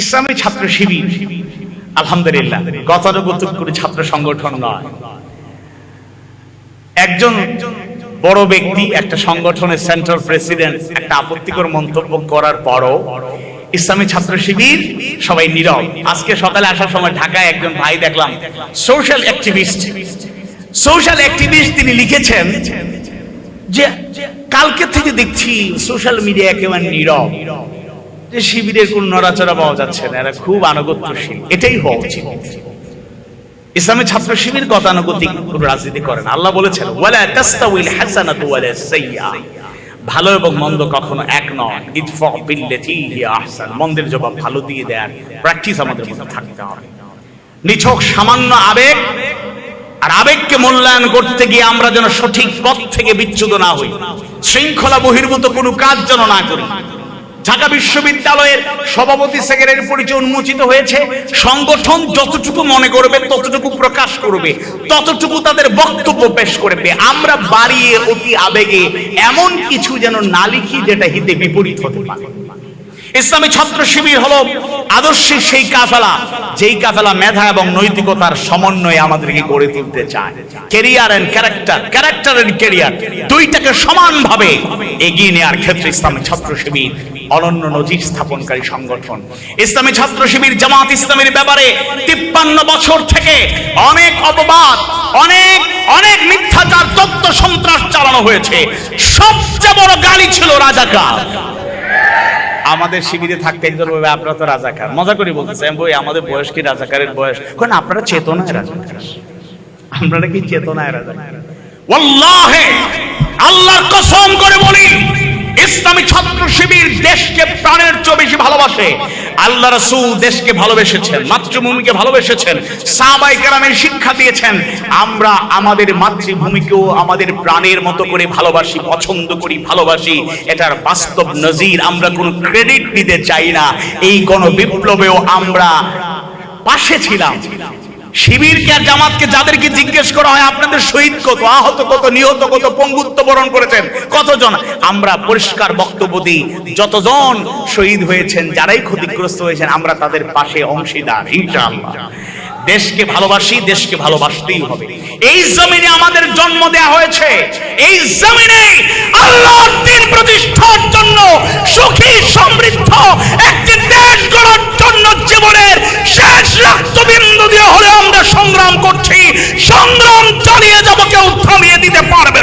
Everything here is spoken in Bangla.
ইসলামী ছাত্র শিবির। আলহামদুলিল্লাহ। গতানুগতিক করে ছাত্র সংগঠন নয়। একজন বড় ব্যক্তি একটা সংগঠনের সেন্ট্রাল প্রেসিডেন্ট একটা আপত্তিকর মন্তব্য করার পরও ইসলামী ছাত্র শিবির সবাই নীরব। আজকে সকালে আসার সময় ঢাকায় একজন ভাই দেখলাম, সোশ্যাল অ্যাক্টিভিস্ট। সোশ্যাল অ্যাক্টিভিস্ট তিনি লিখেছেন যে, কালকে থেকে দেখছি সোশ্যাল মিডিয়া একেবারে নীরব। যে শিবিরের কোন নড়াচড়া পাওয়া যাচ্ছে না, এরা খুব আনুগত্যশীল। এটাই হওয়া উচিত। ইসলামী ছাত্র শিবির গতানুগতিক রাজনীতি করে না? আল্লাহ বলেছেন, ওয়ালা তাস্তাউইল হাসানাতু ওয়ালা সাইয়্যা ভালো এবং মন্দ কখনো এক নয়। ইদফা বিল্লাতি হিয়া আহসান। মন্দের জবাব ভালো দিয়ে দেয়ার প্র্যাকটিস আমাদের মধ্যে থাকতে হবে। নিছক সামান্য আবেগ আর আবেগকে মূল্যায়ন করতে গিয়ে আমরা যেন সঠিক পথ থেকে বিচ্যুত না হই। শৃঙ্খলা বহির্ভূত কোনো কাজ যেন না করি। ঢাকা বিশ্ববিদ্যালয়ের সভাপতি সেক্রেটারি পরিচয় উন্মোচিত হয়েছে। সংগঠন যতটুকু মনে করবে, ততটুকু প্রকাশ করবে, ততটুকু তাদের বক্তব্য পেশ করবে। আমরা বাড়িয়ে অতি আবেগে এমন কিছু যেন না লিখি, যেটা হিতে বিপরীত হতে পারে। ইসলামী ছাত্র শিবির হলো আদর্শের সেই কাফেলা, যেই কাফেলা মেধা এবং নৈতিকতার সমন্বয়ে আমাদেরকে গড়ে তুলতে চায়। Career and character character and career দুইটাকে সমানভাবে এগিয়ে নেওয়ার ক্ষেত্রে ইসলামী ছাত্র শিবির অনন্য নজির স্থাপনকারী সংগঠন। ইসলামী ছাত্র শিবির জামাত ইসলামের ব্যাপারে তিপ্পান্ন বছর থেকে অনেক অপবাদ, অনেক অনেক মিথ্যাচার তত্ত্ব সন্ত্রাস চালানো হয়েছে। সবচেয়ে বড় গালি ছিল রাজাকার। আমাদের শিবিরে থাকতে একজন বলবে আপনারা তো রাজাকার। মজা করে বলতেছে বই, আমাদের বয়স কি রাজাকারের বয়স? কারণ আপনারা চেতনায় রাজাকার? আপনারা কি চেতনায় রাজাকার? আল্লাহ কসম করে বলি ইসলামী ছাত্র শিবির দেশকে প্রাণের চেয়ে বেশি ভালোবাসে। আল্লাহ রাসূল দেশকে ভালোবেসেছেন, মাতৃভূমিকে ভালোবেসেছেন সাহাবাই কেরামের শিক্ষা দিয়েছেন। আমরা আমাদের মাতৃভূমিকেও আমাদের প্রাণের মতো করে ভালোবাসি, পছন্দ করি, ভালোবাসি। এটার বাস্তব নজির আমরা কোনো ক্রেডিট দিতে চাই না। এই গণ বিপ্লবেও আমরা পাশে ছিলাম। শিবিরকে আর জামাতকে যাদেরকে জিজ্ঞেস করা হয়, আপনাদের শহীদ কত, আহত কত, নিহত কত, পঙ্গুত্ব বরণ করেছেন, কতজন? আমরা পরিষ্কার বক্তব্য দিই, যতজন শহীদ হয়েছেন, যারাই ক্ষতিগ্রস্ত হয়েছেন, আমরা তাদের পাশে অংশীদার, ইনশাআল্লাহ। দেশকে ভালোবাসি, দেশকে ভালোবাসতেই হবে। এই জমিনে আমাদের জন্ম দেয়া হয়েছে, এই জমিনে আল্লাহর দিন প্রতিষ্ঠার জন্য সংগ্রাম চালিয়ে যাব কেউ থামিয়ে দিতে পারবে